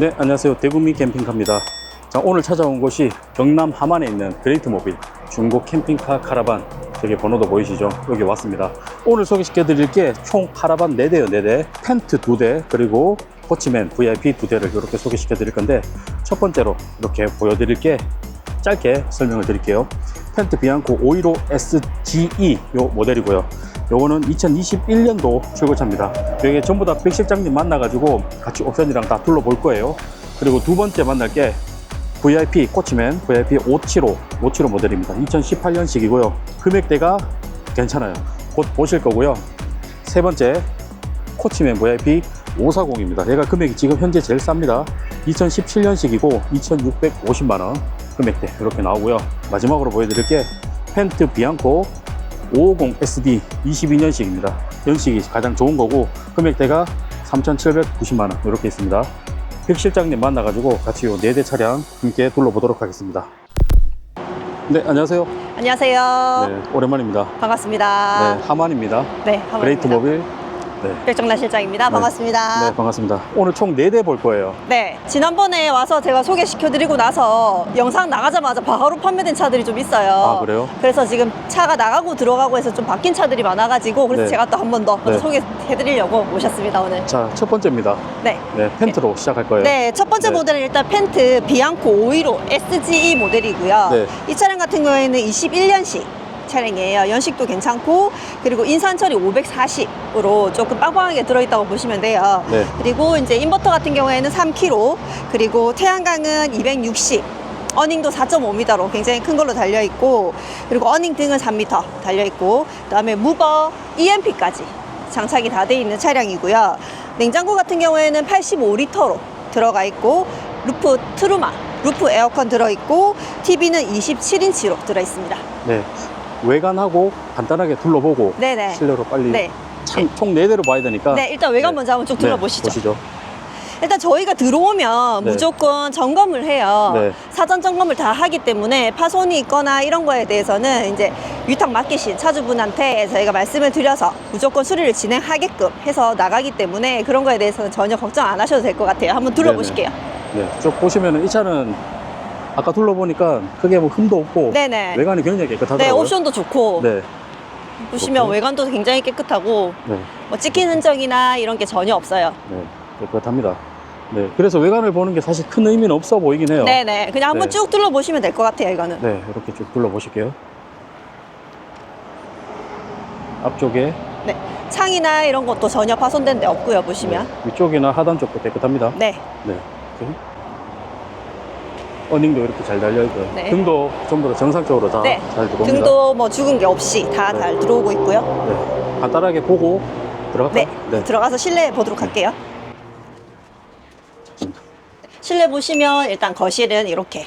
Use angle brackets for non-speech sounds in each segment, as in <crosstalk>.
네, 안녕하세요. 대구미 캠핑카입니다. 자, 오늘 찾아온 곳이 경남 함안에 있는 그레이트 모빌 중고 캠핑카 카라반. 저기 번호도 보이시죠? 여기 왔습니다. 오늘 소개시켜 드릴 게 총 카라반 4대요, 4대. 텐트 2대, 그리고 포치맨 VIP 2대를 이렇게 소개시켜 드릴 건데, 첫 번째로 이렇게 보여드릴 게 짧게 설명을 드릴게요. 텐트 비앙코 515 SGE 요 모델이고요. 요거는 2021년도 출고차입니다. 여기 전부 다 백 실장님 만나가지고 같이 옵션이랑 다 둘러볼 거예요. 그리고 두 번째 만날 게 VIP 코치맨 VIP 575 575 모델입니다. 2018년식이고요. 금액대가 괜찮아요. 곧 보실 거고요. 세 번째 코치맨 VIP 540입니다. 얘가 금액이 지금 현재 제일 쌉니다. 2017년식이고 2,650만원 금액대 이렇게 나오고요. 마지막으로 보여드릴 게 펜트 비앙코 550 SD 22년식입니다. 연식이 가장 좋은 거고 금액대가 3,790만원 이렇게 있습니다. 백 실장님 만나가지고 같이 요 4대 차량 함께 둘러보도록 하겠습니다. 네, 안녕하세요. 안녕하세요. 네, 오랜만입니다. 반갑습니다. 네, 하만입니다. 네, 한번입니다. 그레이트 모빌. 네, 별정란 실장입니다. 반갑습니다. 네, 반갑습니다. 오늘 총 4대 볼 거예요. 네, 지난번에 와서 제가 소개시켜드리고 나서 영상 나가자마자 바로 판매된 차들이 좀 있어요. 아, 그래요? 그래서 지금 차가 나가고 들어가고 해서 좀 바뀐 차들이 많아가지고 그래서 네. 제가 또 한 번 더 네. 소개해드리려고 모셨습니다 오늘. 자, 첫 번째입니다. 네. 네, 펜트로 시작할 거예요. 네, 첫 번째 네. 모델은 일단 펜트 비앙코 515 SGE 모델이고요. 네. 이 차량 같은 경우에는 21년식 차량이에요. 연식도 괜찮고 그리고 인산 처리 540 으로 조금 빵빵하게 들어있다고 보시면 돼요. 네. 그리고 이제 인버터 같은 경우에는 3kg 그리고 태양광은 260 어닝도 4.5m로 굉장히 큰 걸로 달려 있고 그리고 어닝 등은 3m 달려 있고 그 다음에 무버 EMP까지 장착이 다 돼 있는 차량이고요. 냉장고 같은 경우에는 85리터로 들어가 있고 루프 트루마 루프 에어컨 들어 있고 TV는 27인치로 들어 있습니다. 네. 외관하고 간단하게 둘러보고 네네. 실내로 빨리 네. 참, 총 4대로 봐야 되니까 네, 일단 외관 네. 먼저 한번 쭉 네, 둘러보시죠. 보시죠. 일단 저희가 들어오면 네. 무조건 점검을 해요. 네. 사전 점검을 다 하기 때문에 파손이 있거나 이런 거에 대해서는 이제 위탁 맡기신 차주분한테 저희가 말씀을 드려서 무조건 수리를 진행하게끔 해서 나가기 때문에 그런 거에 대해서는 전혀 걱정 안 하셔도 될 것 같아요. 한번 둘러보실게요. 네, 쭉 보시면은 이 차는 아까 둘러보니까 크게 뭐 흠도 없고 네네. 외관이 굉장히 네, 깨끗하더라고요. 옵션도 좋고 네, 보시면 좋고. 외관도 굉장히 깨끗하고 네, 뭐 찍힌 흔적이나 이런 게 전혀 없어요. 네, 깨끗합니다. 네, 그래서 외관을 보는 게 사실 큰 의미는 없어 보이긴 해요. 네네. 그냥 한번 네. 쭉 둘러보시면 될 것 같아요, 이거는. 네, 이렇게 쭉 둘러보실게요. 앞쪽에 네. 창이나 이런 것도 전혀 파손된 데 없고요, 보시면. 네, 위쪽이나 하단 쪽도 깨끗합니다. 네. 네, 이렇게. 어닝도 이렇게 잘 달려 있고요. 네. 등도 전부 다 정상적으로 다 네. 잘 들어옵니다. 등도 뭐 죽은 게 없이 다 네. 잘 들어오고 있고요. 네, 간단하게 보고 들어갈까요? 네. 들어가서 실내 보도록 할게요. 실내 보시면 일단 거실은 이렇게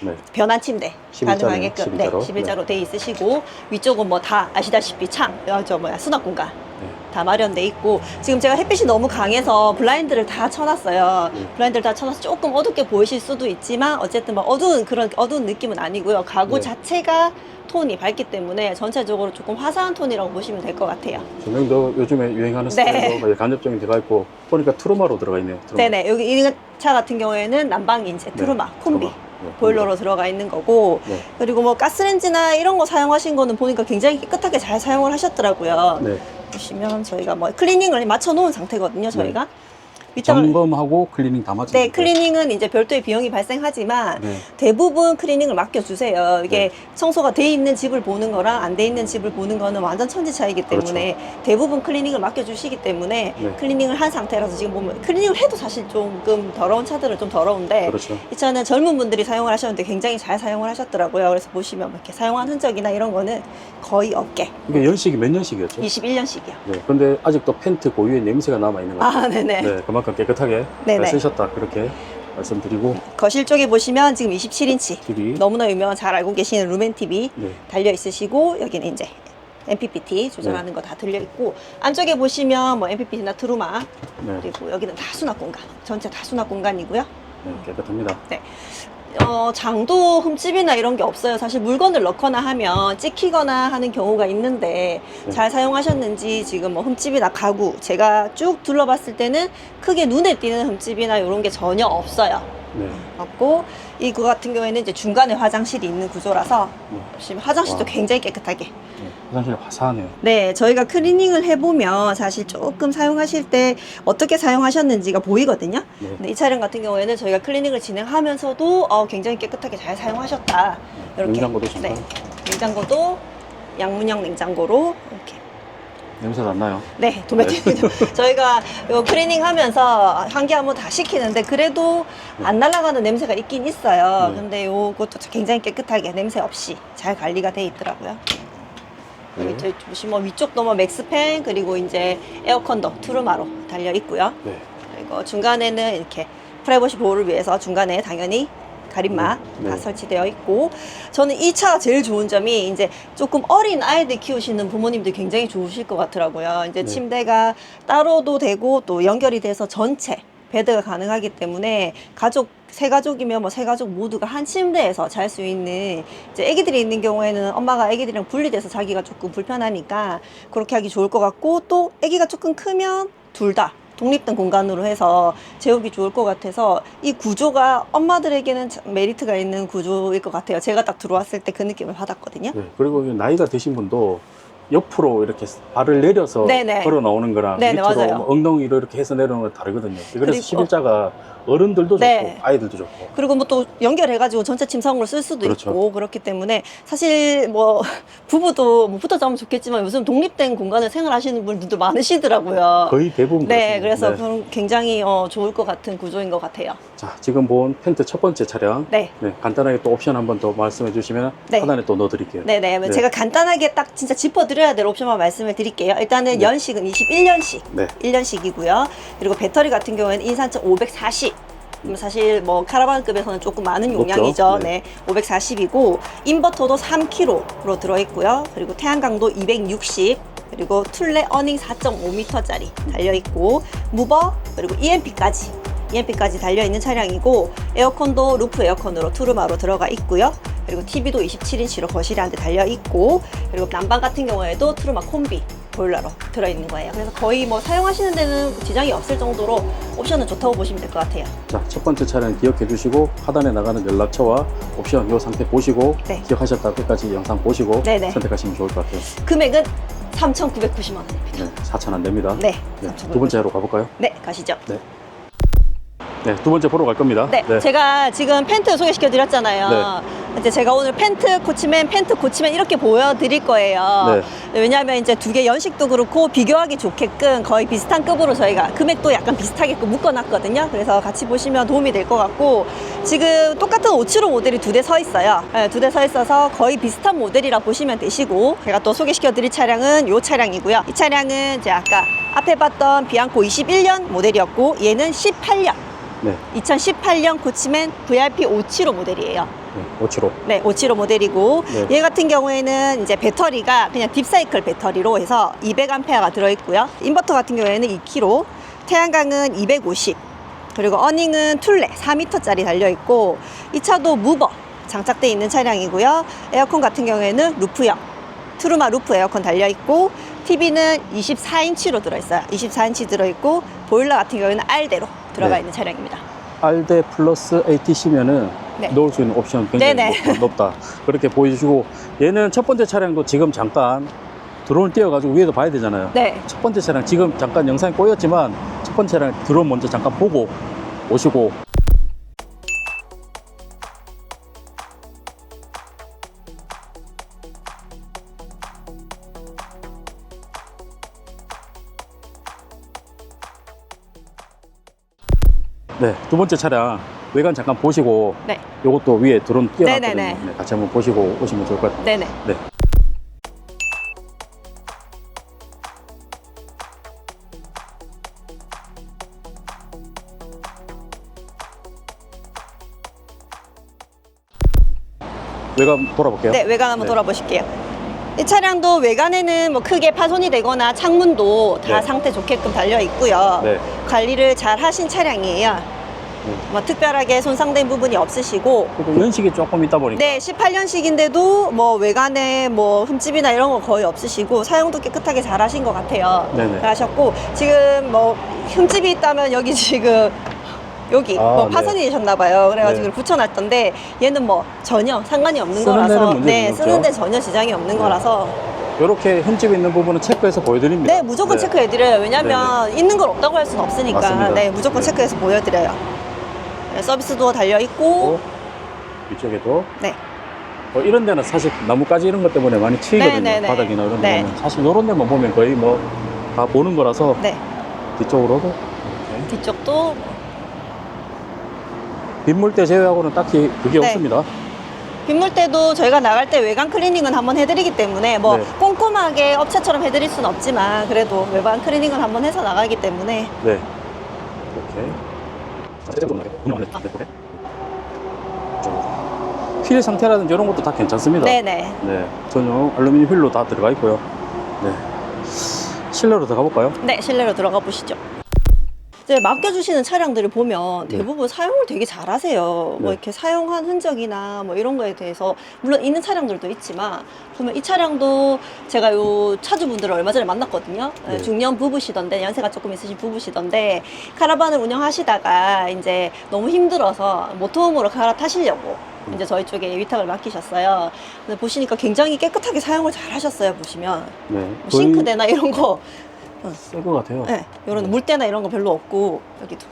네. 변환 침대 11자네요, 가능하게끔 네, 11자로. 11자로 돼 있으시고 위쪽은 뭐 다 아시다시피 창, 어, 저 뭐야 수납 공간 네. 다 마련돼 있고 지금 제가 햇빛이 너무 강해서 블라인드를 다 쳐놨어요. 네. 블라인드를 다 쳐놔서 조금 어둡게 보이실 수도 있지만 어쨌든 뭐 어두운 그런 어두운 느낌은 아니고요. 가구 네. 자체가 톤이 밝기 때문에 전체적으로 조금 화사한 톤이라고 보시면 될 것 같아요. 조명도 요즘에 유행하는 네. 스타일로 간접점이 들어가 있고 보니까 트루마로 들어가 있네요. 트루마. 네네 여기 이 차 같은 경우에는 난방 인체 트루마 네, 콤비 트루마. 네, 보일러로 들어가 있는 거고 네. 그리고 뭐 가스렌지나 이런 거 사용하신 거는 보니까 굉장히 깨끗하게 잘 사용을 하셨더라고요. 네. 보시면 저희가 뭐 클리닝을 맞춰 놓은 상태거든요. 저희가 위탁을- 점검하고 클리닝 다 맞춰. 네 클리닝은 이제 별도의 비용이 발생하지만 네. 대부분 클리닝을 맡겨주세요. 이게 청소가 돼 있는 집을 보는 거랑 안 돼 있는 집을 보는 거는 완전 천지 차이기 때문에 대부분 클리닝을 맡겨주시기 때문에 그렇죠. 네. 클리닝을 한 상태라서 지금 보면 클리닝을 해도 사실 조금 더러운 차들은 좀 더러운데 그렇죠. 이 차는 젊은 분들이 사용을 하셨는데 굉장히 잘 사용을 하셨더라고요. 그래서 보시면 뭐 이렇게 사용한 흔적이나 이런 거는 거의 없게 이게 연식이 몇 년식이었죠? 21년씩이요. 네. 근데 아직도 펜트 고유의 냄새가 남아 있는 것 같아요. 아 네네. 네. 그만큼 깨끗하게 네네. 잘 쓰셨다 그렇게 말씀드리고 거실 쪽에 보시면 지금 27인치 TV. 너무나 유명한 잘 알고 계시는 루멘 TV 네. 달려 있으시고 여기는 이제 MPPT 조절하는 거 다 들려 있고 안쪽에 보시면 뭐 MPPT나 트루마 네. 그리고 여기는 다 수납 공간 전체 다 수납 공간이고요. 네. 깨끗합니다. 어, 장도 흠집이나 이런 게 없어요. 사실 물건을 넣거나 하면 찍히거나 하는 경우가 있는데 네. 잘 사용하셨는지 지금 뭐 흠집이나 가구 제가 쭉 둘러봤을 때는 크게 눈에 띄는 흠집이나 이런 게 전혀 없어요. 네. 없고 이거 같은 경우에는 이제 중간에 화장실이 있는 구조라서 네. 지금 화장실도 와. 굉장히 깨끗하게 네. 화장실 화사하네요. 네, 저희가 클리닝을 해보면 사실 조금 사용하실 때 어떻게 사용하셨는지가 보이거든요. 네. 근데 이 차량 같은 경우에는 저희가 클리닝을 진행하면서도 어, 굉장히 깨끗하게 잘 사용하셨다. 이렇게. 냉장고도 잠깐 네, 냉장고도 양문형 냉장고로 이렇게. 냄새도 안 나요. 네, 도매틱. <laughs> 저희가 요 클리닝 하면서 한 개 한 번 다 시키는데 그래도 안 날아가는 냄새가 있긴 있어요. 네. 근데 요것도 굉장히 깨끗하게 냄새 없이 잘 관리가 돼 있더라고요. 여기 네. 보시면 뭐 위쪽도 뭐 맥스팬 그리고 이제 에어컨도 투르마로 달려 있고요. 네. 그리고 중간에는 이렇게 프라이버시 보호를 위해서 중간에 당연히 가림막 네. 다 네. 설치되어 있고 저는 이 차가 제일 좋은 점이 이제 조금 어린 아이들 키우시는 부모님들 굉장히 좋으실 것 같더라고요. 이제 네. 침대가 따로도 되고 또 연결이 돼서 전체 베드가 가능하기 때문에 가족 세 가족이면 뭐 세 가족 모두가 한 침대에서 잘 수 있는 이제 아기들이 있는 경우에는 엄마가 아기들이랑 분리돼서 자기가 조금 불편하니까 그렇게 하기 좋을 것 같고 또 아기가 조금 크면 둘 다 독립된 공간으로 해서 재우기 좋을 것 같아서 이 구조가 엄마들에게는 참 메리트가 있는 구조일 것 같아요. 제가 딱 들어왔을 때 그 느낌을 받았거든요. 네. 그리고 나이가 드신 분도 옆으로 이렇게 발을 내려서 네네. 걸어 나오는 거랑 네네, 밑으로 맞아요. 뭐 엉덩이로 이렇게 해서 내려오는 거 다르거든요. 그리고- 그래서 11자가 어른들도 네. 좋고 아이들도 좋고. 그리고 뭐 또 연결해가지고 전체 침상으로 쓸 수도 그렇죠. 있고 그렇기 때문에 사실 뭐 <laughs> 부부도 뭐 붙어 자면 좋겠지만 요즘 독립된 공간을 생활하시는 분들도 많으시더라고요. 거의 대부분 네, 그렇습니다. 그래서 네. 그런 굉장히 어, 좋을 것 같은 구조인 것 같아요. 자, 지금 본 펜트 첫 번째 차량. 네. 네, 간단하게 또 옵션 한 번 더 말씀해 주시면 네. 하단에 또 넣어드릴게요. 네네. 네. 제가 간단하게 딱 진짜 짚어드려야 될 옵션만 말씀을 드릴게요. 일단은 네. 연식은 21년식. 네. 1년씩이고요. 그리고 배터리 같은 경우에는 인산철 540. 그럼 사실 뭐 카라반급에서는 조금 많은? 용량이죠. 네. 네. 540이고 인버터도 3kg로 들어있고요. 그리고 태양광도 260. 그리고 툴레 어닝 4.5m짜리 달려 있고 무버 그리고 EMP까지 EMP까지 달려 있는 차량이고 에어컨도 루프 에어컨으로 투르마로 들어가 있고요. 그리고 TV도 27인치로 거실에 한 대 달려 있고 그리고 난방 같은 경우에도 투르마 콤비 보일러로 들어 있는 거예요. 그래서 거의 뭐 사용하시는 데는 지장이 없을 정도로 옵션은 좋다고 보시면 될 것 같아요. 자, 첫 번째 차량 기억해 주시고 하단에 나가는 연락처와 옵션 요 상태 보시고 네. 기억하셨다 끝까지 영상 보시고 네네. 선택하시면 좋을 것 같아요. 금액은 3,990만 원입니다. 네, 4천 안 됩니다. 네, 네, 3,990. 두 번째로 가볼까요? 네, 가시죠. 네, 두 번째 보러 갈 겁니다. 네, 제가 지금 팬트 소개시켜 드렸잖아요. 이제 제가 오늘 팬트 코치맨, 팬트 코치맨 이렇게 보여드릴 거예요. 네. 왜냐하면 이제 두 개 연식도 그렇고 비교하기 좋게끔 거의 비슷한 급으로 저희가 금액도 약간 비슷하게끔 묶어놨거든요. 그래서 같이 보시면 도움이 될 것 같고 지금 똑같은 575 모델이 두 대 서 있어요. 두대 서 있어서 거의 비슷한 모델이라 보시면 되시고 제가 또 소개시켜 드릴 차량은 이 차량이고요. 이 차량은 제가 아까 앞에 봤던 비앙코 21년 모델이었고 얘는 18년 네, 2018년 코치맨 VIP 575 모델이에요. 네, 575. 네, 575 모델이고 네. 얘 같은 경우에는 이제 배터리가 그냥 딥사이클 배터리로 해서 200A가 들어 있고요. 인버터 같은 경우에는 2kg, 태양광은 250, 그리고 어닝은 툴레 4m짜리 달려 있고 이 차도 무버 장착돼 있는 차량이고요. 에어컨 같은 경우에는 루프형, 트루마 루프 에어컨 달려 있고 TV는 24인치로 들어 있어요. 24인치 들어 있고 보일러 같은 경우에는 R대로 들어가 네. 있는 차량입니다. 알데 플러스 ATC면은 네. 넣을 수 있는 옵션 굉장히 네네. 높, 다 그렇게 보여주시고 얘는 첫 번째 차량도 지금 잠깐 드론을 띄워가지고 위에도 봐야 되잖아요. 네. 첫 번째 차량 지금 잠깐 영상이 꼬였지만 첫 번째 차량 드론 먼저 잠깐 보고 오시고 네, 두 번째 차량 외관 잠깐 보시고 네. 요것도 위에 드론 띄워놨거든요. 네네네. 네, 같이 한번 보시고 오시면 좋을 것 같아요. 네네. 네. 외관 돌아볼게요. 네, 외관 한번 네. 돌아보실게요. 이 차량도 외관에는 뭐 크게 파손이 되거나 창문도 다 네. 상태 좋게끔 달려 있고요. 네. 관리를 잘 하신 차량이에요. 뭐 특별하게 손상된 부분이 없으시고 그리고 연식이 조금 있다 보니까 네, 18년식인데도 뭐 외관에 뭐 흠집이나 이런 거 거의 없으시고 사용도 깨끗하게 잘 하신 것 같아요. 네네. 잘 하셨고 지금 뭐 흠집이 있다면 여기 지금 여기 아, 뭐 네. 파손이 되셨나 봐요. 그래가지고 네. 붙여놨던데 얘는 뭐 전혀 상관이 없는 쓰는 데는 거라서 문제는 네 없죠. 쓰는데 전혀 지장이 없는 네. 거라서 이렇게 흠집 있는 부분은 체크해서 보여드립니다. 네 무조건 체크해드려요. 왜냐면 있는 걸 없다고 할 수는 없으니까 맞습니다. 네 무조건 체크해서 보여드려요. 네, 서비스도 달려 있고 또 이쪽에도 네. 뭐 이런 데는 사실 나뭇가지 이런 것 때문에 많이 치이거든요. 네, 네, 네. 바닥이나 이런 네. 데는 사실 이런 데만 보면 거의 뭐 다 보는 거라서 네 뒤쪽으로도 이렇게 뒤쪽도 빗물때 제외하고는 딱히 그게 네. 없습니다. 빗물 때도 저희가 나갈 때 외관 클리닝은 한번 해드리기 때문에 뭐 네. 꼼꼼하게 업체처럼 해드릴 수는 없지만 그래도 외관 클리닝은 한번 해서 나가기 때문에 네. 이렇게. 휠 상태라든지 이런 것도 다 괜찮습니다. 네네 네, 전용 알루미늄 휠로 다 들어가 있고요. 네. 실내로 들어가 볼까요? 네 실내로 들어가 보시죠. 이제 맡겨주시는 차량들을 보면 네. 대부분 사용을 되게 잘하세요. 뭐 네. 이렇게 사용한 흔적이나 뭐 이런 거에 대해서 물론 있는 차량들도 있지만 보면 이 차량도 제가 요 차주분들을 얼마 전에 만났거든요. 네. 중년 부부시던데 연세가 조금 있으신 부부시던데 카라반을 운영하시다가 이제 너무 힘들어서 모터홈으로 갈아타시려고 음. 이제 저희 쪽에 위탁을 맡기셨어요. 근데 보시니까 굉장히 깨끗하게 사용을 잘 하셨어요. 보시면 네. 뭐 싱크대나 이런 거 새것 같아요. 네, 이런 네. 물때나 이런 거 별로 없고 여기도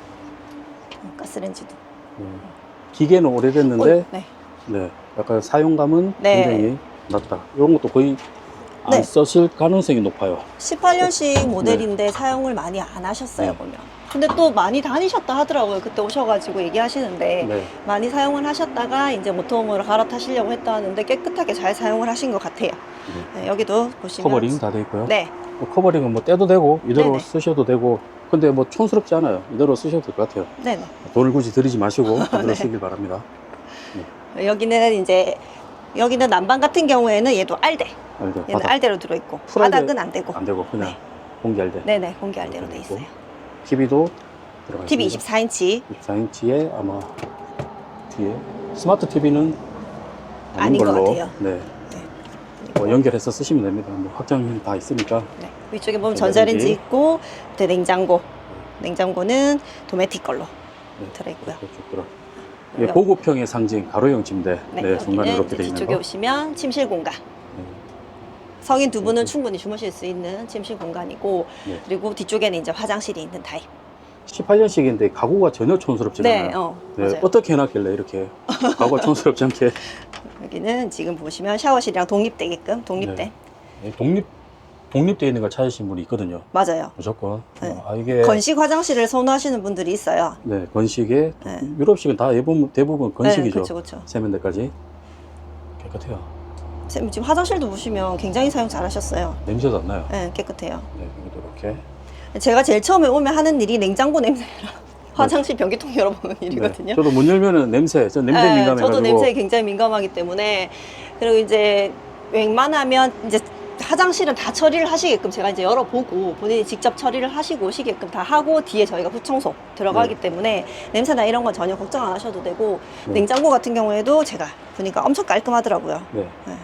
어, 가스레인지도. 네. 기계는 오래됐는데, 어, 네. 네. 약간 사용감은 네. 굉장히 낮다. 이런 것도 거의 안 네. 쓰실 가능성이 높아요. 18년식 모델인데 사용을 많이 안 하셨어요 네. 보면. 근데 또 많이 다니셨다 하더라고요. 그때 오셔가지고 얘기하시는데 네. 많이 사용을 하셨다가 이제 모터홈으로 갈아타시려고 했다 하는데 깨끗하게 잘 사용을 하신 것 같아요. 네, 여기도 보시면 커버링 다 돼 있고요. 네, 뭐 커버링은 뭐 떼도 되고, 이대로 네네. 쓰셔도 되고, 근데 뭐 촌스럽지 않아요. 이대로 쓰셔도 될 것 같아요. 네, 네. 돈을 굳이 들이지 마시고, <laughs> 이대로 네. 쓰길 바랍니다. 여기는 이제 여기는 난방 같은 경우에는 얘도 알대. 알죠? 얘는 바닥 알대로 들어 있고 프라이드 바닥은 안 되고. 안 되고, 그냥 네. 공개할 때. 네네 공개 알대로 돼 있어요. TV도 들어가 TV 있습니다. 24인치 24인치에 아마 뒤에 스마트 TV는 아닌 아닌 것 걸로 같아요. 네. 뭐 연결해서 쓰시면 됩니다. 뭐 확장이 다 있으니까 네. 위쪽에 보면 전자레인지. 전자레인지 있고 밑에 냉장고. 냉장고는 도메틱 걸로 네. 들어있고요. 쭉 들어. 예, 고급형의 상징 가로형 침대. 네, 네, 중간에 여기는 이렇게 이제 돼 있는 뒤쪽에 거. 오시면 침실 공간. 네. 성인 두 분은 네. 충분히 주무실 수 있는 침실 공간이고 네. 그리고 뒤쪽에는 이제 화장실이 있는 타입. 18년식인데 가구가 전혀 촌스럽지 네, 않아요. 어, 네, 맞아요. 어떻게 해놨길래 이렇게 가구가 <laughs> 촌스럽지 않게 여기는 지금 보시면 샤워실이랑 독립되게끔 독립된. 네, 독립 독립되어 있는 걸 찾으신 분이 있거든요. 맞아요. 무조건. 네. 어, 아 이게 건식 화장실을 선호하시는 분들이 있어요. 네 건식에 네. 유럽식은 다 대부분, 대부분 건식이죠. 그렇죠, 그렇죠. 세면대까지 깨끗해요. 지금 화장실도 보시면 굉장히 사용 잘하셨어요. 냄새도 안 나요. 네, 깨끗해요. 네, 이렇게. 제가 제일 처음에 오면 하는 일이 냉장고 냄새랑 화장실 변기통 열어보는 <laughs> 일이거든요. 네, 저도 문 열면은 냄새, 저 냄새 네, 민감해가지고. 저도 냄새에 굉장히 민감하기 때문에 그리고 이제 웬만하면 이제 화장실은 다 처리를 하시게끔 제가 이제 열어보고 본인이 직접 처리를 하시고 오시게끔 다 하고 뒤에 저희가 후청소 들어가기 네. 때문에 냄새나 이런 건 전혀 걱정 안 하셔도 되고 네. 냉장고 같은 경우에도 제가 보니까 엄청 깔끔하더라고요. 네. 네.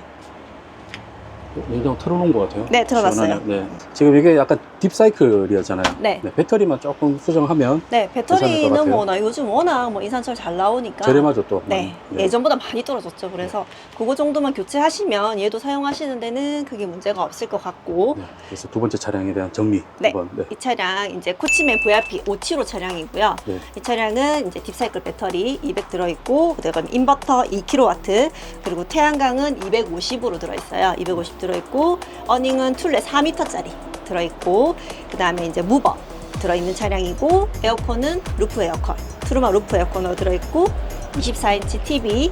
냉장고 틀어놓은 것 같아요. 네, 틀어놨어요. 시원하네요. 네. 지금 이게 약간 딥사이클이었잖아요. 네. 배터리만 조금 수정하면 네, 괜찮을 것 배터리는 같아요. 뭐나 요즘 워낙 뭐 인산철 잘 나오니까 저렴하죠 또. 네, 많이. 예전보다 많이 떨어졌죠. 그래서 그거 정도만 교체하시면 얘도 사용하시는 데는 크게 문제가 없을 것 같고 네. 그래서 두 번째 차량에 대한 정리 네. 한번. 네. 이 차량 이제 코치맨 VIP 575 차량이고요. 네. 이 차량은 이제 딥사이클 배터리 200 들어있고 그다음에 인버터 2kW 그리고 태양광은 250으로 들어있어요. 250 들어있고 어닝은 툴레 4m짜리 들어있고 그 다음에 이제 무버 들어있는 차량이고 에어컨은 루프 에어컨 트루마 루프 에어컨으로 들어있고 24인치 TV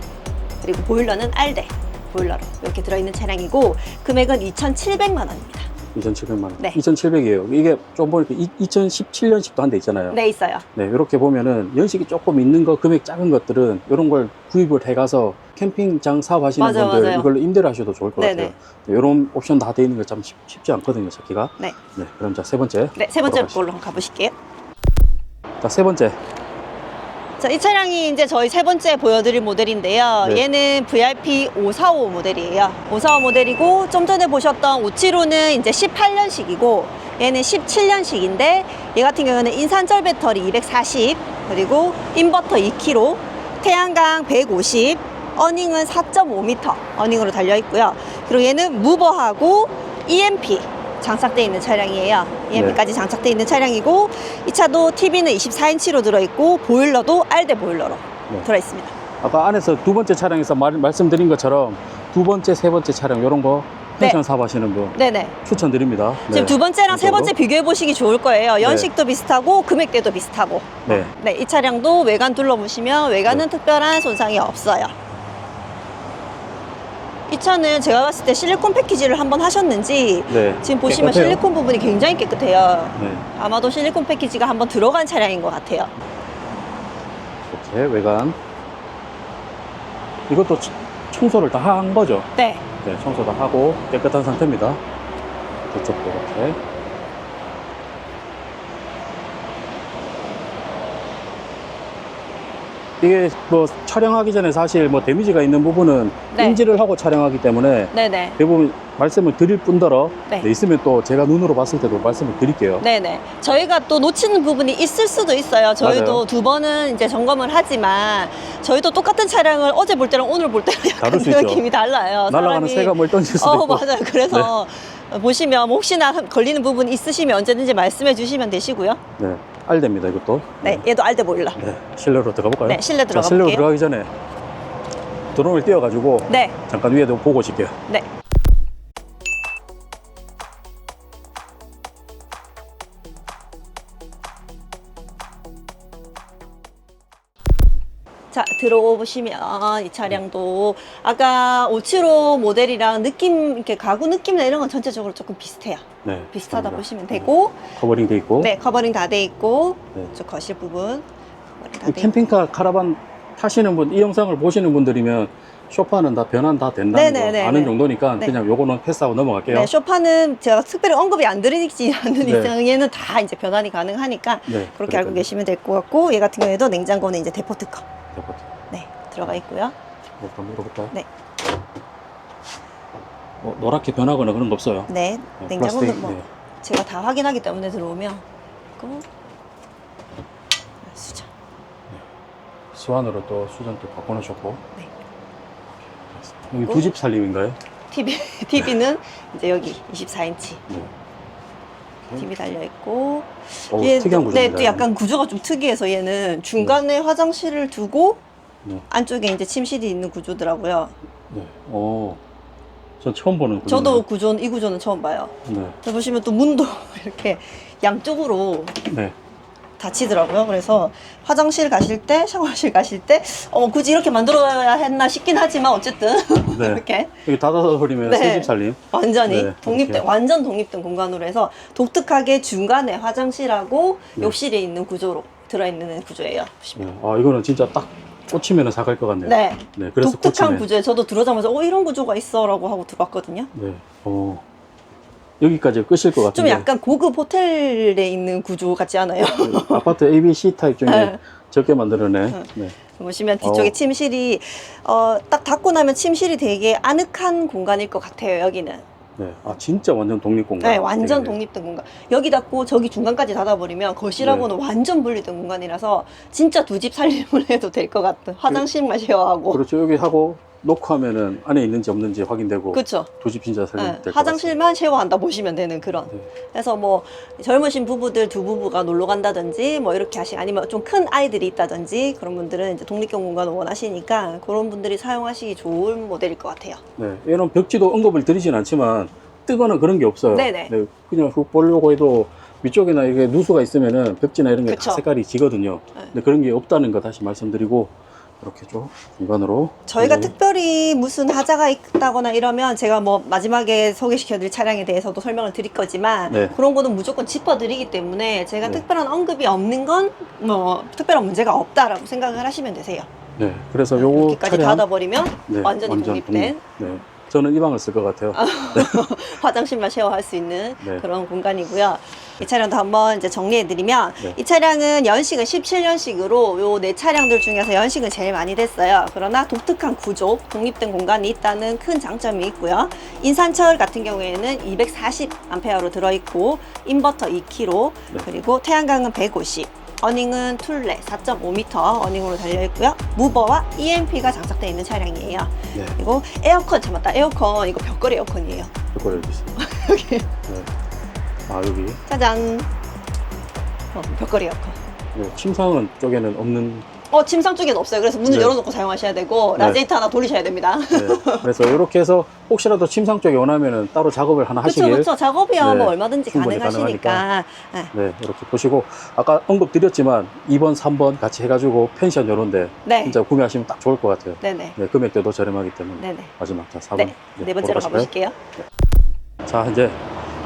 그리고 보일러는 알데 보일러로 이렇게 들어있는 차량이고 금액은 2,700만 원입니다. 2,700만 원. 네. 2,700이에요. 이게 좀 보니까 2017년식도 한 대 있잖아요. 네 있어요. 네, 이렇게 보면은 연식이 조금 있는 거, 금액 작은 것들은 이런 걸 구입을 해가서 캠핑장 사업하시는 맞아요, 분들 맞아요. 이걸로 임대를 하셔도 좋을 것 네네. 같아요. 네, 이런 옵션 다 돼 있는 거 참 쉽지 않거든요, 찾기가. 네. 네, 그럼 자 세 번째. 네, 세 번째. 걸로 한번 가보실게요. 자, 세 번째. 자, 이 차량이 이제 저희 세 번째 보여드릴 모델인데요. 네. 얘는 VIP 545 모델이에요. 545 모델이고 좀 전에 보셨던 575는 이제 18년식이고 얘는 17년식인데 얘 같은 경우는 인산철 배터리 240 그리고 인버터 2kg 태양광 150 어닝은 4.5m 어닝으로 달려 있고요. 그리고 얘는 무버하고 EMP 장착되어 있는 차량이에요. EMP까지 장착되어 있는 차량이고 이 차도 TV는 24인치로 들어있고 보일러도 알대 보일러로 네. 들어있습니다. 아까 안에서 두 번째 차량에서 말, 말씀드린 것처럼 두 번째, 세 번째 차량 이런 거 네. 펜션 사업하시는 분 네네. 추천드립니다. 지금 네. 두 번째랑 세. 번째 비교해 보시기 좋을 거예요. 연식도 비슷하고 금액대도 비슷하고. 네. 네, 이 차량도 외관 둘러보시면 외관은 특별한 손상이 없어요. 이 차는 제가 봤을 때 실리콘 패키지를 한번 하셨는지 네. 지금 보시면 깨끗해요. 실리콘 부분이 굉장히 깨끗해요. 네. 아마도 실리콘 패키지가 한번 들어간 차량인 것 같아요. 이렇게 외관. 이것도 치- 청소를 다 한 거죠. 네. 네, 청소 다 하고 깨끗한 상태입니다. 이쪽도 이렇게. 이게 뭐 촬영하기 전에 사실 뭐 데미지가 있는 부분은 네. 인지를 하고 촬영하기 때문에 네네. 대부분 말씀을 드릴 뿐더러 네. 네, 있으면 또 제가 눈으로 봤을 때도 말씀을 드릴게요. 네네. 저희가 또 놓치는 부분이 있을 수도 있어요. 저희도 맞아요. 두 번은 이제 점검을 하지만 저희도 똑같은 차량을 어제 볼 때랑 오늘 볼 때랑 약간. <laughs> 느낌이 달라요. 날아가는 새가 뭘 던질 수도 어, 있고. 맞아요. 그래서 보시면 뭐 혹시나 걸리는 부분 있으시면 언제든지 말씀해 주시면 되시고요. 네, 알됩니다 이것도. 네, 얘도 알데 보일러. 네, 실내로 들어가 볼까요? 네, 실내 들어가 자, 실내로 볼게요. 들어가기 전에 드론을 띄워가지고 네, 잠깐 위에도 보고 오실게요. 네. 자, 들어오시면 이 차량도 아까 575 모델이랑 느낌, 이렇게 가구 느낌이나 이런 건 전체적으로 조금 비슷해요. 네, 비슷하다 좋습니다. 보시면 되고, 커버링 돼 있고. 네, 커버링 다 돼 있고, 네. 저 거실 부분. 커버링 다이돼 있고. 캠핑카 카라반 타시는 분, 이 영상을 보시는 분들이면 쇼파는 다 변환 다 된다는 네네네, 거 아는 네. 정도니까 네. 그냥 요거는 패스하고 넘어갈게요. 네, 쇼파는 제가 특별히 언급이 안 드리지 않는 네. 이상에는 다 이제 변환이 가능하니까 네, 그렇게 알고 계시면 될 것 같고 얘 같은 경우에도 냉장고는 이제 대포 뭐네 들어가 있고요. 한번 물어볼까요? 네. 뭐 노랗게 변하거나 그런 거 없어요. 네, 네, 냉장고는 플라스틱, 뭐 네. 제가 다 확인하기 때문에 들어오면 고 수전 수완으로 또 수전도 바꿔놓으셨고 네. 여기 어? 두집 살림인가요? TV TV는 <laughs> 이제 여기 24인치 네. TV 달려 있고 어, 얘 특이한 또- 구조입니다. 네, 또 약간 구조가 좀 특이해서 얘는 중간에 화장실을 두고 네. 안쪽에 이제 침실이 있는 구조더라고요. 네. 어, 전 처음 보는 구조네요. 저도 구조 이 구조는 처음 봐요. 네. 보시면 또 문도 <laughs> 이렇게 양쪽으로 네. 닫히더라고요. 그래서 화장실 가실 때, 샤워실 가실 때, 어, 굳이 이렇게 만들어야 했나 싶긴 하지만 어쨌든 <laughs> 네. 이렇게 여기 닫아서 버리면 네. 새집 살림. 완전히 네, 독립된 이렇게. 완전 독립된 공간으로 해서 독특하게 중간에 화장실하고 네. 욕실이 있는 구조로 들어있는 구조예요. 보시면. 네. 아 이거는 진짜 딱 꽂히면 사갈 것 같네요. 네. 네, 그래서 독특한 꽂히네. 구조에 저도 들어오자마자 어 이런 구조가 있어라고 하고 들어왔거든요. 네. 어. 여기까지 끝일 것좀 같은데. 약간 고급 호텔에 있는 구조 같지 않아요? 그 아파트 A, B, C 타입 중에 네. 적게 만들어내. 네. 보시면 뒤쪽에 어. 침실이 어, 딱 닫고 나면 침실이 되게 아늑한 공간일 것 같아요. 여기는. 네. 아 진짜 완전 독립 공간. 네, 완전 되겠네요. 독립된 공간. 여기 닫고 저기 중간까지 닫아버리면 거실하고는 네. 완전 분리된 공간이라서 진짜 두 집 살림을 해도 될 것 같은. 화장실만 쉐어하고. 그렇죠. 여기 하고 놓고 하면은 안에 있는지 없는지 확인되고 그렇죠. 진짜 살림 네, 될것 화장실만 쉐어한다 보시면 되는 그런. 네. 그래서 뭐 젊으신 부부들 두 부부가 놀러 간다든지 뭐 이렇게 하시 아니면 좀 큰 아이들이 있다든지 그런 분들은 이제 독립형 공간을 원하시니까 그런 분들이 사용하시기 좋은 모델일 것 같아요. 네. 얘는 벽지도 언급을 드리진 않지만 뜨거나 그런 게 없어요. 네네. 네, 그냥 훅 보려고 해도 위쪽이나 이게 누수가 있으면은 벽지나 이런 게 다 그쵸. 색깔이 지거든요. 네. 근데 그런 게 없다는 거 다시 말씀드리고 이렇게 좀 중간으로 저희가 네. 특별히 무슨 하자가 있다거나 이러면 제가 뭐 마지막에 소개시켜드릴 차량에 대해서도 설명을 드릴 거지만 네. 그런 거는 무조건 짚어드리기 때문에 제가 네. 특별한 언급이 없는 건 뭐 특별한 문제가 없다라고 생각을 하시면 되세요. 네. 그래서 요거 이렇게까지 차량 닫아버리면 네, 완전히 독립된. 독립. 네. 저는 이 방을 쓸 것 같아요. <laughs> 화장실만 쉐어할 수 있는 네. 그런 공간이고요. 이 차량도 한번 이제 정리해드리면 네. 이 차량은 연식은 17년식으로 요 네 차량들 중에서 연식은 제일 많이 됐어요. 그러나 독특한 구조, 독립된 공간이 있다는 큰 장점이 있고요. 인산철 같은 경우에는 240 암페어로 들어있고 인버터 2kg 네. 그리고 태양광은 150. 어닝은 툴레 4.5m 어닝으로 달려 있고요. 무버와 EMP가 장착되어 있는 차량이에요. 네. 그리고 에어컨 참았다. 에어컨 이거 벽걸이 에어컨이에요. 이거 여기 있습니다. 여기 네. 아 여기 짜잔. 어, 벽걸이 에어컨. 네, 침상은 쪽에는 없는. 어, 침상 쪽에는 없어요. 그래서 문을 네. 열어놓고 사용하셔야 되고, 네. 라제이터 하나 돌리셔야 됩니다. 네. 그래서 이렇게 해서 혹시라도 침상 쪽에 원하면은 따로 작업을 하나 그쵸, 하시길. 그쵸. 작업이야 네, 뭐 얼마든지 충분히 가능하시니까. 네. 네, 이렇게 보시고 아까 언급 드렸지만 2번, 3번 같이 해가지고 펜션 요런데 네. 진짜 구매하시면 딱 좋을 것 같아요. 네네. 네, 금액대도 저렴하기 때문에 네네. 마지막 자 4번. 네. 네 번째로 가보실게요. 자 이제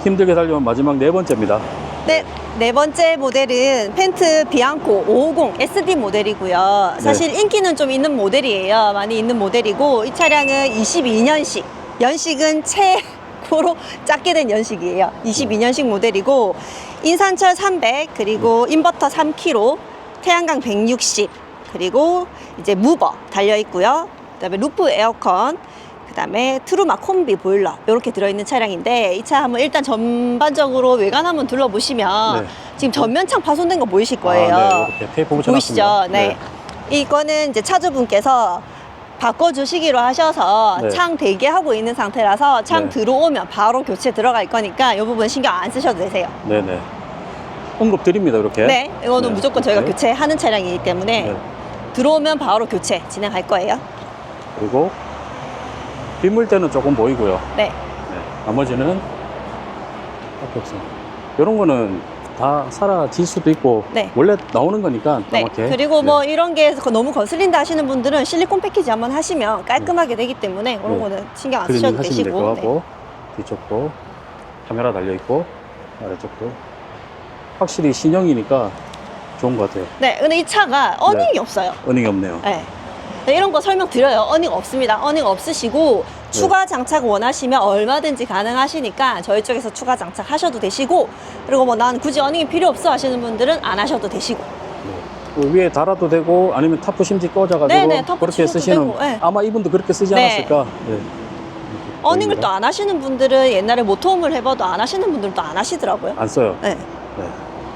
힘들게 달려온 마지막 네 번째입니다. 네, 네 번째 모델은 펜트 비앙코 550 SD 모델이고요. 네. 사실 인기는 좀 있는 모델이에요. 많이 있는 모델이고 이 차량은 22년식, 연식은 최고로 작게 된 연식이에요. 22년식 모델이고 인산철 300 그리고 인버터 3kg, 태양광 160 그리고 이제 무버 달려 있고요. 그다음에 루프 에어컨 그다음에 트루마 콤비 보일러 이렇게 들어있는 차량인데 이 차 한번 일단 전반적으로 외관 한번 둘러보시면 네. 지금 전면창 파손된 거 보이실 거예요. 아, 네, 이렇게 테이프 보이시죠? 붙여놨습니다. 네. 이거는 이제 차주분께서 바꿔주시기로 하셔서 네. 창 대기하고 있는 상태라서 창 네. 들어오면 바로 교체 들어갈 거니까 이 부분 신경 안 쓰셔도 되세요. 네, 네. 언급 드립니다 이렇게. 네, 이거는 네. 무조건 저희가 네. 교체하는 차량이기 때문에 네. 들어오면 바로 교체 진행할 거예요. 그리고 빗물 때는 조금 보이고요. 네. 네. 나머지는 딱히 없어요. 이런 거는 다 사라질 수도 있고 네. 원래 나오는 거니까 네. 까맣게. 그리고 뭐 네. 이런 게 너무 거슬린다 하시는 분들은 실리콘 패키지 한번 하시면 깔끔하게 되기 때문에 그런 네. 거는 신경 안 쓰셔도 하시면 될 되시고. 것 네. 같고 뒤쪽도 카메라 달려 있고 아래쪽도 확실히 신형이니까 좋은 것 같아요. 네. 근데 이 차가 어닝이 없어요. 어닝이 없네요. 네. 네, 이런 거 설명드려요. 어닝 없습니다. 어닝 없으시고 추가 장착 원하시면 얼마든지 가능하시니까 저희 쪽에서 추가 장착하셔도 되시고 그리고 뭐 난 굳이 어닝이 필요 없어 하시는 분들은 안 하셔도 되시고 네. 그 위에 달아도 되고 아니면 타프 심지 꽂아가지고 네네, 타프 그렇게 치셔도 쓰시는 되고, 네. 아마 이분도 그렇게 쓰지 네. 않았을까. 네. 어닝을 또 안 하시는 분들은 옛날에 모토홈을 해봐도 안 하시는 분들은 또 안 하시더라고요. 안 써요. 네. 네.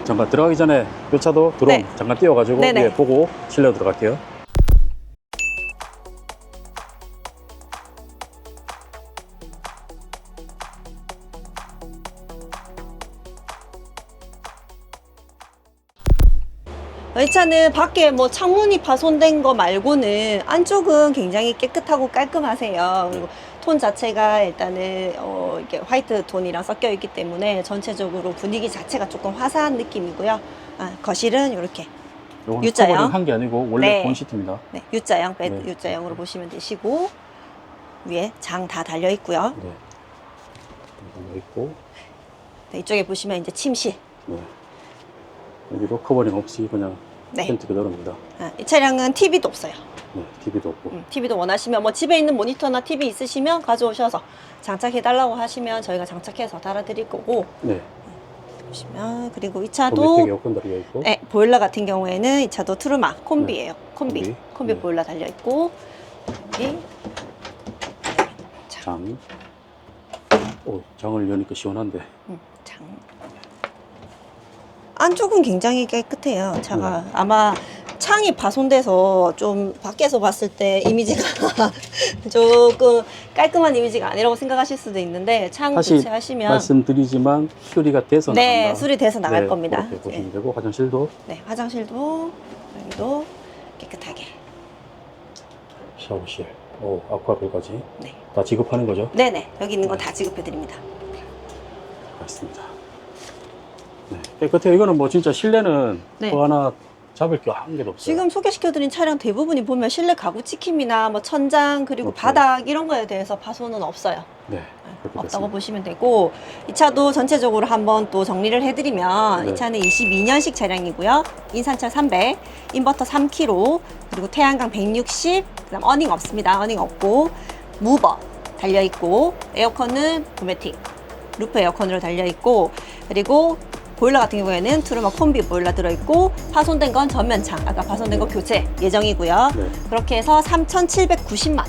잠깐 들어가기 전에 이 차도 드론 네. 잠깐 띄워가지고 네네. 위에 보고 실내 들어갈게요. 이 차는 밖에 뭐 창문이 파손된 거 말고는 안쪽은 굉장히 깨끗하고 깔끔하세요. 그리고 톤 자체가 일단은 어 이렇게 화이트 톤이랑 섞여 있기 때문에 전체적으로 분위기 자체가 조금 화사한 느낌이고요. 아, 거실은 이렇게 U자형. 커버링 한게 아니고 원래 네. 본 시트입니다. 네, U자형 베드 네. U자형으로 보시면 되시고 위에 장 다 달려 있고요. 네. 달려 있고 네, 이쪽에 보시면 이제 침실. 네. 여기도 커버링 없이 그냥 네. 텐트 그대로입니다. 아, 이 차량은 TV도 없어요. 네, TV도 없고. 음, TV도 원하시면 뭐 집에 있는 모니터나 TV 있으시면 가져오셔서 장착해 달라고 하시면 저희가 장착해서 달아드릴 거고 네. 보시면 그리고 이도 차도 에어컨 달려 있고. 네, 보일러 같은 경우에는 이 차도 트루마 콤비예요. 콤비 콤비. 콤비 네. 보일러 달려 있고 여기 자, 장. 오, 장을 여니까 시원한데. 음, 장 안쪽은 굉장히 깨끗해요. 차가 아마 창이 파손돼서 좀 밖에서 봤을 때 이미지가 <laughs> 조금 깔끔한 이미지가 아니라고 생각하실 수도 있는데 창 다시 교체하시면 말씀드리지만 수리가 돼서 네 나간다. 수리돼서 나갈 네, 겁니다. 그렇게 보시면 네. 되고 화장실도 네, 화장실도 여기도 깨끗하게. 샤워실, 오 아쿠아벨까지 네, 다 지급하는 거죠? 네네 여기 있는 거다 지급해 드립니다. 맞습니다. 네, 깨끗해요. 이거는 뭐 진짜 실내는 네. 또 하나 잡을 게 한 개도 없어요. 지금 소개시켜드린 차량 대부분이 보면 실내 가구 찍힘이나 뭐 천장 그리고 없어요. 바닥 이런 거에 대해서 파손은 없어요. 네, 그렇게 없다고 됐습니다. 보시면 되고 이 차도 전체적으로 한번 또 정리를 해드리면 네. 이 차는 22년식 차량이고요. 인산철 300, 인버터 3kg, 그리고 태양광 160, 그다음 어닝 없습니다. 어닝 없고 무버 달려 있고 에어컨은 도메틱 루프 에어컨으로 달려 있고 그리고 보일러 같은 경우에는 트루마 콤비 보일러 들어 있고 파손된 건 전면창 아까 파손된 거 교체 예정이고요. 네. 그렇게 해서 3,790만 원.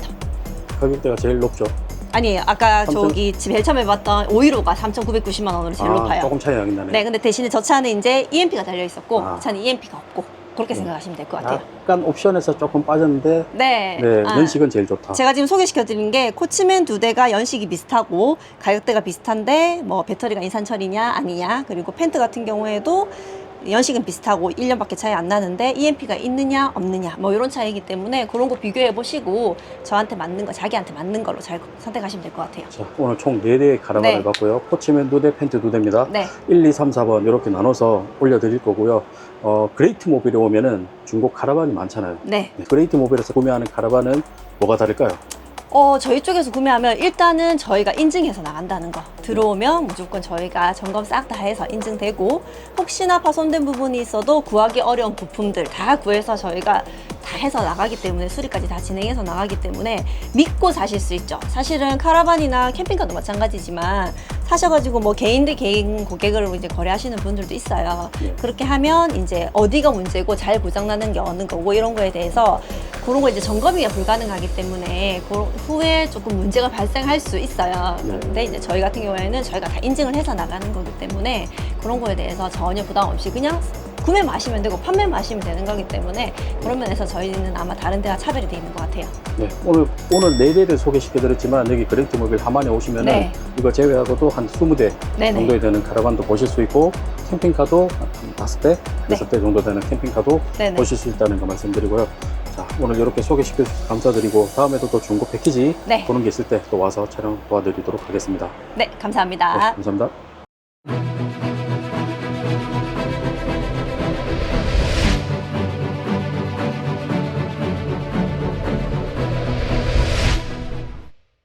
가격대가 제일 높죠. 아니에요. 아까 삼천- 저기 집 제일 처음에 봤던 오이로가 3,990만 원으로 제일 아, 높아요. 조금 차이 나긴 나네. 네, 근데 대신에 저 차는 이제 EMP가 달려 있었고 아. 이 차는 EMP가 없고 그렇게 네. 생각하시면 될 것 같아요. 약간 옵션에서 조금 빠졌는데 네. 네, 아. 연식은 제일 좋다. 제가 지금 소개시켜 드린 게 코치맨 두 대가 연식이 비슷하고 가격대가 비슷한데 뭐 배터리가 인산철이냐 아니냐 그리고 펜트 같은 경우에도 연식은 비슷하고 1년밖에 차이 안 나는데 EMP가 있느냐 없느냐 뭐 이런 차이기 때문에 그런 거 비교해 보시고 저한테 맞는 거 자기한테 맞는 걸로 잘 선택하시면 될 것 같아요. 자, 오늘 총 4대의 카라반을 네. 봤고요. 포치맨 2대, 펜트 2대입니다. 네. 1, 2, 3, 4번 이렇게 나눠서 올려드릴 거고요. 어, 그레이트 모빌에 오면은 중고 카라반이 많잖아요. 네. 네, 그레이트 모빌에서 구매하는 카라반은 뭐가 다를까요? 어, 저희 쪽에서 구매하면 일단은 저희가 인증해서 나간다는 거. 들어오면 무조건 저희가 점검 싹 다 해서 인증되고, 혹시나 파손된 부분이 있어도 구하기 어려운 부품들 다 구해서 저희가 다 해서 나가기 때문에, 수리까지 다 진행해서 나가기 때문에 믿고 사실 수 있죠. 사실은 카라반이나 캠핑카도 마찬가지지만, 사셔가지고 뭐 개인 대 개인 고객으로 이제 거래하시는 분들도 있어요. 네. 그렇게 하면 이제 어디가 문제고 잘 고장나는 게 어느 거고 이런 거에 대해서 그런 거 이제 점검이 불가능하기 때문에 그 후에 조금 문제가 발생할 수 있어요. 네. 그런데 이제 저희 같은 경우에는 저희가 다 인증을 해서 나가는 거기 때문에 그런 거에 대해서 전혀 부담 없이 그냥 구매 마시면 되고 판매 마시면 되는 거기 때문에 그런 면에서 저희는 아마 다른 데와 차별이 돼 있는 것 같아요. 네, 오늘 오늘 4대를 소개시켜드렸지만 여기 그레이트 모빌 하만에 오시면 은 네. 이거 제외하고도 한 20대 네네. 정도에 되는 카라반도 보실 수 있고 캠핑카도 한 5대, 네. 6대 정도 되는 캠핑카도 네네. 보실 수 있다는 거 말씀드리고요. 자, 오늘 이렇게 소개시켜 주셔서 감사드리고 다음에도 또 중고 패키지 네. 보는 게 있을 때 또 와서 촬영 도와드리도록 하겠습니다. 네, 감사합니다. 네, 감사합니다.